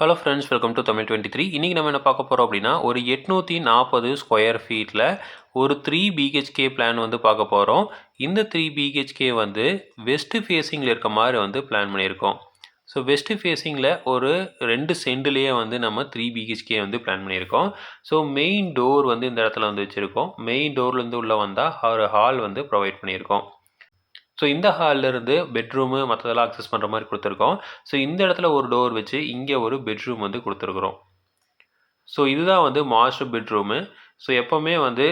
Hello friends welcome to Tamil twenty three இன்றைக்கி நம்ம என்ன பார்க்க போகிறோம் அப்படின்னா ஒரு எட்நூற்றி நாற்பது ஸ்கொயர் ஃபீட்டில் ஒரு த்ரீ பிஹெச்கே பிளான் வந்து பார்க்க போகிறோம் இந்த த்ரீ பிஹெச்கே வந்து வெஸ்ட்டு ஃபேஸிங்கில் இருக்க மாதிரி வந்து பிளான் பண்ணியிருக்கோம். ஸோ வெஸ்ட்டு ஃபேஸிங்கில் ஒரு ரெண்டு செண்டுலேயே வந்து நம்ம த்ரீ பிஹெச்கே வந்து பிளான் பண்ணியிருக்கோம். ஸோ மெயின் டோர் வந்து இந்த இடத்துல வந்து வச்சுருக்கோம். மெயின் டோர்லேருந்து உள்ளே வந்தால் ஒரு ஹால் வந்து ப்ரொவைட் பண்ணியிருக்கோம். ஸோ இந்த ஹாலில் பெட்ரூமு மற்றதெல்லாம் அக்சஸ் பண்ணுற மாதிரி கொடுத்துருக்கோம். ஸோ இந்த இடத்துல ஒரு டோர் வச்சு இங்கே ஒரு பெட்ரூம் வந்து கொடுத்துருக்குறோம். ஸோ இதுதான் வந்து மாஸ்டர் பெட்ரூமு ஸோ எப்போவுமே வந்து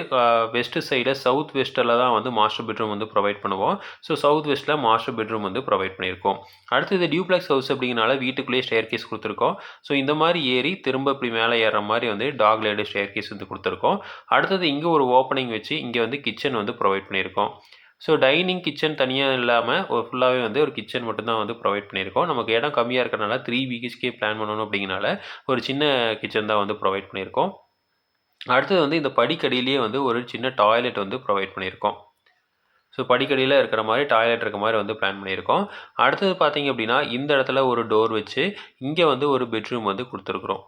வெஸ்ட்டு சைடில் சவுத் வெஸ்ட்டில் தான் வந்து மாஸ்டர் பெட்ரூம் வந்து ப்ரொவைட் பண்ணுவோம். ஸோ சவுத் வெஸ்ட்டில் மாஸ்டர் பெட்ரூம் வந்து ப்ரொவைட் பண்ணியிருக்கோம். அடுத்தது டியூப்ளெக்ஸ் ஹவுஸ் அப்படிங்கனால வீட்டுக்குள்ளேயே ஸ்டேர் கேஸ் கொடுத்துருக்கோம். ஸோ இந்த மாதிரி ஏறி திரும்ப இப்படி மேலே ஏற மாதிரி வந்து டாக் லேடு ஸ்டேர் கேஸ் வந்து கொடுத்துருக்கோம். அடுத்தது இங்கே ஒரு ஓப்பனிங் வச்சு இங்கே வந்து கிச்சன் வந்து ப்ரொவைட் பண்ணியிருக்கோம். ஸோ டைனிங் கிச்சன் தனியாக இல்லாமல் ஒரு ஃபுல்லாகவே வந்து ஒரு கிச்சன் மட்டும்தான் வந்து ப்ரொவைட் பண்ணியிருக்கோம். நமக்கு இடம் கம்மியாக இருக்கிறனால த்ரீ பிஹெச்கே பிளான் பண்ணணும் அப்படிங்கனால ஒரு சின்ன கிச்சன் தான் வந்து ப்ரொவைட் பண்ணியிருக்கோம். அடுத்தது வந்து இந்த படிக்கடியிலேயே வந்து ஒரு சின்ன டாய்லெட் வந்து ப்ரொவைட் பண்ணியிருக்கோம். ஸோ படிக்கடியில் இருக்கிற மாதிரி டாய்லெட் இருக்க மாதிரி வந்து பிளான் பண்ணியிருக்கோம். அடுத்தது பார்த்தீங்க அப்படின்னா இந்த இடத்துல ஒரு டோர் வச்சு இங்கே வந்து ஒரு பெட்ரூம் வந்து கொடுத்துருக்குறோம்.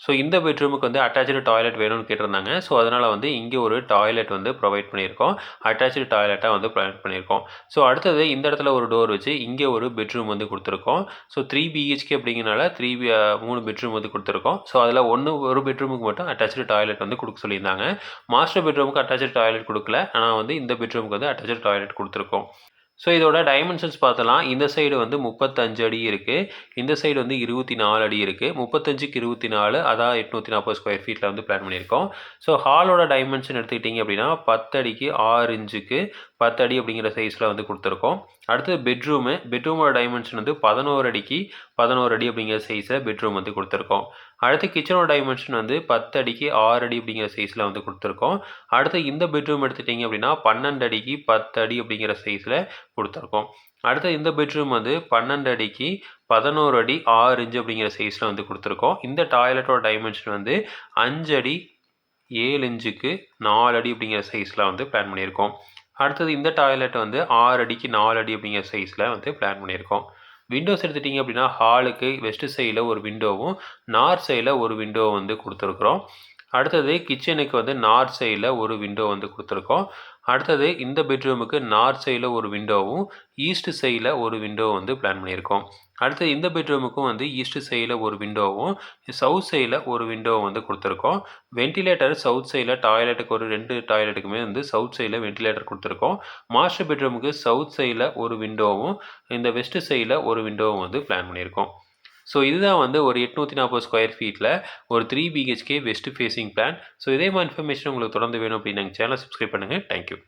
ஸோ இந்த பெட்ரூமுக்கு வந்து அட்டாச்சு டாய்லெட் வேணும்னு கேட்டிருந்தாங்க. ஸோ அதனால் வந்து இங்கே ஒரு டாய்லெட் வந்து ப்ரொவைட் பண்ணியிருக்கோம். அட்டாச்சு டாய்லெட்டாக வந்து ப்ரொவைட் பண்ணியிருக்கோம். ஸோ அடுத்தது இந்த இடத்துல ஒரு டோர் வச்சு இங்கே ஒரு பெட்ரூம் வந்து கொடுத்துருக்கோம். ஸோ த்ரீ பிஹெச்கே அப்படிங்கிறனால த்ரீ uh, மூணு பெட்ரூம் வந்து கொடுத்துருக்கோம். ஸோ அதில் ஒன்று ஒரு பெட்ரூமுக்கு மட்டும் அட்டாச்சு டாய்லெட் வந்து கொடுக்க சொல்லியிருந்தாங்க. மாஸ்டர் பெட்ரூமுக்கு அட்டாச்சு டாய்லெட் கொடுக்கல. ஆனால் வந்து இந்த பெட்ரூமுக்கு வந்து அட்டாச்சு டாய்லெட் கொடுத்துருக்கோம். ஸோ இதோட டைமென்ஷன்ஸ் பார்த்தலாம். இந்த சைடு வந்து முப்பத்தஞ்சு அடி இருக்குது இந்த சைடு வந்து இருபத்தி நாலு அடி இருக்குது முப்பத்தஞ்சுக்கு இருபத்தி நாலு அதான் எட்நூற்றி நாற்பது ஸ்கொயர் ஃபீட்டில் வந்து பிளான் பண்ணியிருக்கோம். ஸோ ஹாலோட டைமென்ஷன் எடுத்துக்கிட்டிங்க அப்படின்னா பத்தடிக்கு ஆறு இன்ச்சுக்கு பத்து அடி அப்படிங்கிற சைஸில் வந்து கொடுத்துருக்கோம். அடுத்தது பெட்ரூமு பெட்ரூமோட டைமென்ஷன் வந்து பதினோரு அடிக்கு பதினோரு அடி அப்படிங்கிற சைஸில் பெட்ரூம் வந்து கொடுத்துருக்கோம். அடுத்து கிச்சனோட டைமென்ஷன் வந்து பத்து அடிக்கு ஆறு அடி அப்படிங்கிற சைஸில் வந்து கொடுத்துருக்கோம். அடுத்து இந்த பெட்ரூம் எடுத்துட்டிங்க அப்படின்னா பன்னெண்டு அடிக்கு பத்து அடி அப்படிங்கிற சைஸில் கொடுத்துருக்கோம். அடுத்து இந்த பெட்ரூம் வந்து பன்னெண்டு அடிக்கு பதினோரு அடி ஆறு இன்ச்சு அப்படிங்கிற சைஸில் வந்து கொடுத்துருக்கோம். இந்த டாய்லெட்டோட டைமென்ஷன் வந்து அஞ்சு அடி ஏழு இன்ச்சுக்கு நாலு அடி அப்படிங்கிற சைஸில் வந்து பிளான் பண்ணியிருக்கோம். அடுத்தது இந்த டாய்லெட் வந்து ஆறு அடிக்கு நாலு அடி அப்படிங்கிற சைஸில் வந்து பிளான் பண்ணியிருக்கோம். விண்டோஸ் எடுத்துட்டிங்க அப்படின்னா ஹாலுக்கு வெஸ்ட்டு சைடில் ஒரு விண்டோவும் நார்த் சைடில் ஒரு விண்டோ வந்து கொடுத்துருக்குறோம். அடுத்தது கிச்சனுக்கு வந்து நார்த் சைடில் ஒரு விண்டோ வந்து கொடுத்துருக்கோம். அடுத்தது இந்த பெட்ரூமுக்கு நார்த் சைடில் ஒரு விண்டோவும் ஈஸ்ட் சைடில் ஒரு விண்டோ வந்து பிளான் பண்ணியிருக்கோம். அடுத்தது இந்த பெட்ரூமுக்கும் வந்து ஈஸ்ட் சைடில் ஒரு விண்டோவும் சவுத் சைடில் ஒரு விண்டோவும் வந்து கொடுத்துருக்கோம். வென்டிலேட்டர் சவுத் சைடில் டாய்லெட்டுக்கு ஒரு ரெண்டு டாய்லெட்டுக்குமே வந்து சவுத் சைடில் வென்டிலேட்டர் கொடுத்துருக்கோம். மாஸ்டர் பெட்ரூமுக்கு சவுத் சைடில் ஒரு விண்டோவும் இந்த வெஸ்ட் சைடில் ஒரு விண்டோவும் வந்து பிளான் பண்ணியிருக்கோம். ஸோ இதுதான் வந்து ஒரு எட்நூற்றி நாற்பது ஸ்கொயர் ஃபீட்டில் ஒரு three BHK west facing plan so இதே மாதிரி இன்ஃபர்மேஷன் உங்களுக்கு தொடர்ந்து வேணும் அப்படின்னு நாங்கள் சேனல் சப்ஸ்கிரைப் பண்ணுங்கள் தேங்க்யூ